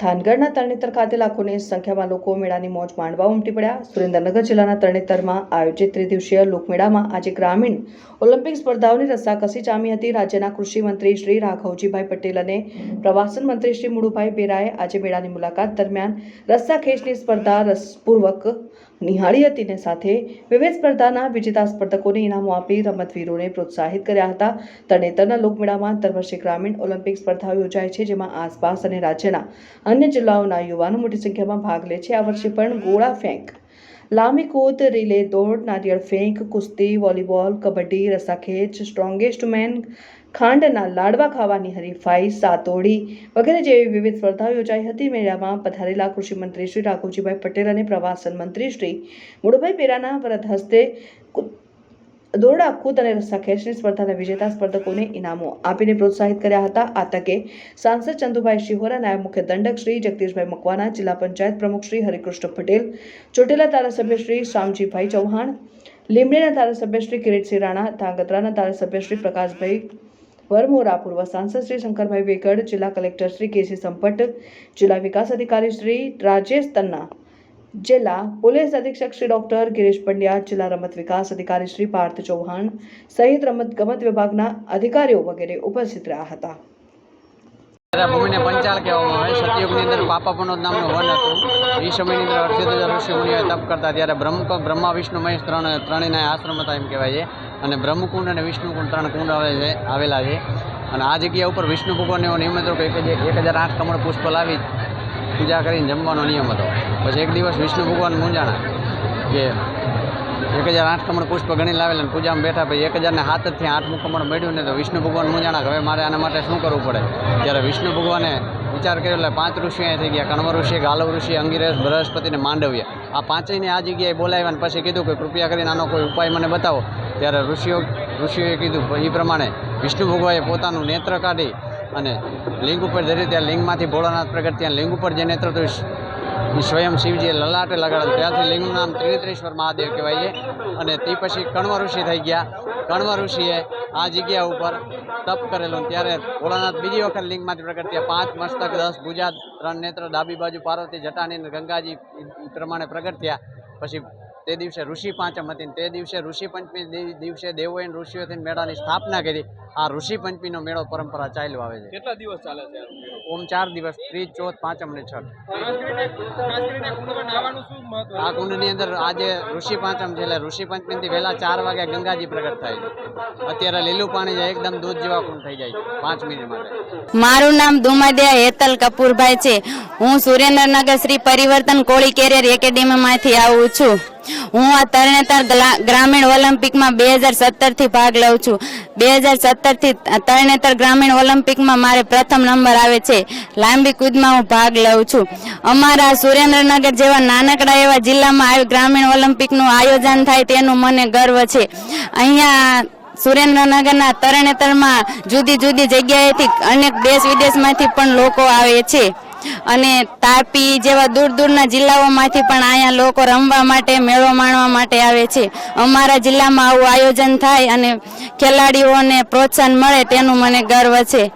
થાનગઢના તરણેતર ખાતે લાખોની સંખ્યામાં લોકો મેળાની મોજ માણવા ઉમટી પડ્યા. સુરેન્દ્રનગર જિલ્લાના તરણેતરમાં આયોજિત ત્રિદિવસીય લોકમેળામાં આજે ગ્રામીણ ઓલિમ્પિક સ્પર્ધાઓની રસ્સાકસી જામી હતી. રાજ્યના કૃષિ મંત્રી શ્રી રાઘવજીભાઈ પટેલ અને પ્રવાસન મંત્રી શ્રી મુળુભાઈ બેરાએ આજે મેળાની મુલાકાત દરમિયાન રસ્સા ખેંચની સ્પર્ધા રસપૂર્વક નિહાળી હતી ને સાથે વિવિધ સ્પર્ધાના વિજેતા સ્પર્ધકોને ઇનામો આપી રમતવીરોને પ્રોત્સાહિત કર્યા હતા. તરણેતરના લોકમેળામાં દર વર્ષે ગ્રામીણ ઓલિમ્પિક સ્પર્ધાઓ યોજાય છે, જેમાં આસપાસ અને રાજ્યના અન્ય જિલ્લાઓના યુવાનો મોટી સંખ્યામાં ભાગ લે છે. આ વર્ષે પણ ગોળા ફેંક લાંબી કૂદ, રિલે, દોડ, નારિયેળ ફેંક, કુસ્તી, વોલીબોલ, કબડ્ડી, રસાખેંચ, સ્ટ્રોંગેસ્ટ મેન, ખાંડના લાડવા ખાવાની હરીફાઈ, સાતોડી વગેરે જેવી વિવિધ સ્પર્ધાઓ યોજાઈ હતી. મેળામાં પધારેલા કૃષિ મંત્રી શ્રી રાઘવજીભાઈ પટેલ અને પ્રવાસન મંત્રી શ્રી મુળુભાઈ પેરાના વરદ હસ્તે દોરડા કૂદ અને રસ્સા ખેંચની સ્પર્ધાના વિજેતા સ્પર્ધકોને ઇનામો આપીને પ્રોત્સાહિત કર્યા હતા. આ તકે સાંસદ ચંદુભાઈ શિહોરા, નાયબ મુખ્ય દંડક શ્રી જગદીશભાઈ મકવાના જિલ્લા પંચાયત પ્રમુખ શ્રી હરિકૃષ્ણ પટેલ, ચોટીલા ધારાસભ્ય શ્રી શામજીભાઈ ચૌહાણ લીમડીના ધારાસભ્ય શ્રી કિરીટસિંહ રાણા, ધાંગધ્રાના ધારાસભ્ય શ્રી પ્રકાશભાઈ વરમોરા, પૂર્વ સાંસદ શ્રી શંકરભાઈ વેગડ જિલ્લા કલેક્ટર શ્રી કેસી સંપટ, જિલ્લા વિકાસ અધિકારી શ્રી રાજેશ તન્ના જિલ્લા પોલીસ અધિક્ષક શ્રી ડોક્ટર ગિરીશ પંડ્યા જિલ્લા રમત વિકાસ અધિકારી શ્રી પાર્થ ચૌહાણ સહિત રમત ગમત વિભાગના અધિકારીઓ વગેરે ઉપસ્થિત રહ્યા હતા. ભૂમિને પંચાલ કહેવામાં આવે, સતયુગની અંદર પાપા પનોદ નામનું વન હતું. એ સમયની અંદર અર્ષિત હજાર ઋષિ મુનિઓએ તપ કરતા ત્યારે બ્રહ્મ, બ્રહ્મા, વિષ્ણુ, મહેશ ત્રણ ત્રણેના આશ્રમ હતા એમ કહેવાય છે. અને બ્રહ્મકુંડ અને વિષ્ણુકુંડ ત્રણ કુંડ આવે આવેલા છે. અને આ જગ્યા ઉપર વિષ્ણુ ભગવાનને એવો નિયમ હતો કે એક હજાર એક હજાર આઠ કમળ પુષ્પ લાવી પૂજા કરીને જમવાનો નિયમ હતો. પછી એક દિવસ વિષ્ણુ ભગવાન મૂંઝાણા કે એક હજાર આઠ કમળ પુષ્પ ગણી લાવેલા પૂજામાં બેઠા પછી એક હજારને હાથથી આઠમું કમળ મળ્યું ને તો વિષ્ણુ ભગવાન મૂંઝાણા હવે મારે આના માટે શું કરવું પડે? ત્યારે વિષ્ણુ ભગવાને વિચાર કર્યો એટલે પાંચ ઋષિ અહીંયા થઈ ગયા કણવ ઋષિ, ગાલવ ઋષિ, અંગિરેશ, બૃહસ્પતિ ને માંડવ્ય. આ પાંચેયને આ જગ્યાએ બોલાવ્યા પછી કીધું કે કૃપયા કરીને આનો કોઈ ઉપાય મને બતાવો. ત્યારે ઋષિઓ ઋષિઓએ કીધું એ પ્રમાણે વિષ્ણુ ભગવાને પોતાનું નેત્ર કાઢી અને લિંગ ઉપર ધરી ત્યાં લિંગમાંથી ભોળાનાથ પ્રગટ ત્યાં લિંગ ઉપર જે નેતૃત્વ સ્વયં શિવજીએ લલાટે લગાડેલ ત્યારથી લિંગનું નામ ત્રિનેત્રેશ્વર મહાદેવ કહેવાય છે. અને તે પછી કણવ ઋષિ થઈ ગયા. કણવ ઋષિએ આ જગ્યા ઉપર તપ કરેલું ત્યારે ભોળાનાથ બીજી વખત લિંગમાંથી પ્રગટ થયા. પાંચ મસ્તક, દસ ભુજા, ત્રણ નેત્ર, ડાબી બાજુ પાર્વતી, જટાની ગંગાજી પ્રમાણે પ્રગટ થયા. પછી તે દિવસે ઋષિ પાંચમ હતી તે દિવસે ઋષિ પંચમી દિવસે દેવોએ અને ઋષિઓથી મેળાની સ્થાપના કરી. આ ઋષિ પંચમીનો મેળો પરંપરા ચાલ્યો આવે છે. કેટલા દિવસ ચાલે છે ઓમ ચાર દિવસ ત્રીજ ચોથ પાંચમ ને છઠ. આ કુંડની અંદર આજે ઋષિ પાંચમ છે એટલે ઋષિ પંચમીથી વહેલા ચાર વાગે ગંગાજી પ્રગટ થાય છે. અત્યારે લીલું પાણી છે એકદમ દૂધ જેવા કુંડ થઈ જાય છે પાંચ મિનિટ માટે. મારું નામ દુમાદિયા હેતલ કપૂરભાઈ છે. હું સુરેન્દ્રનગર શ્રી પરિવર્તન કોળી કેરિયર એકેડેમીમાંથી આવું છું. હું આ તરણેતર ગ્રામીણ ઓલિમ્પિકમાં બે હજાર સત્તરથી ભાગ લઉં છું. બે હજાર સત્તરથી તરણેતર ગ્રામીણ ઓલિમ્પિકમાં મારે પ્રથમ નંબર આવે છે. લાંબી કૂદમાં હું ભાગ લઉં છું. અમારા સુરેન્દ્રનગર જેવા નાનકડા એવા જિલ્લામાં આવી ગ્રામીણ ઓલિમ્પિકનું આયોજન થાય તેનું મને ગર્વ છે. અહીંયા સુરેન્દ્રનગરના તરણેતરમાં જુદી જુદી જગ્યાએથી અનેક દેશ વિદેશમાંથી પણ લોકો આવે છે. અને તાપી જેવા દૂર દૂરના જિલ્લાઓમાંથી પણ અહીંયા લોકો રમવા માટે, મેળો માણવા માટે આવે છે. અમારા જિલ્લામાં આવું આયોજન થાય અને ખેલાડીઓને પ્રોત્સાહન મળે તેનું મને ગર્વ છે.